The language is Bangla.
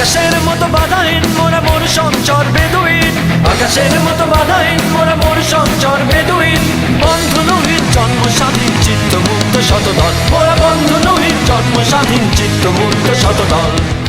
আকাশের মতো বাধাহীন, মোরা মোর সঞ্চর বেদুইন। আকাশের মতো বাধাহীন, মোরা মোর সঞ্চর বেদুইন। বন্ধু নহিত জন্ম স্বাধীন চিত্ত মুক্ত শতদল। মোরা বন্ধু নহিত জন্ম স্বাধীন চিত্ত মুক্ত শতদল।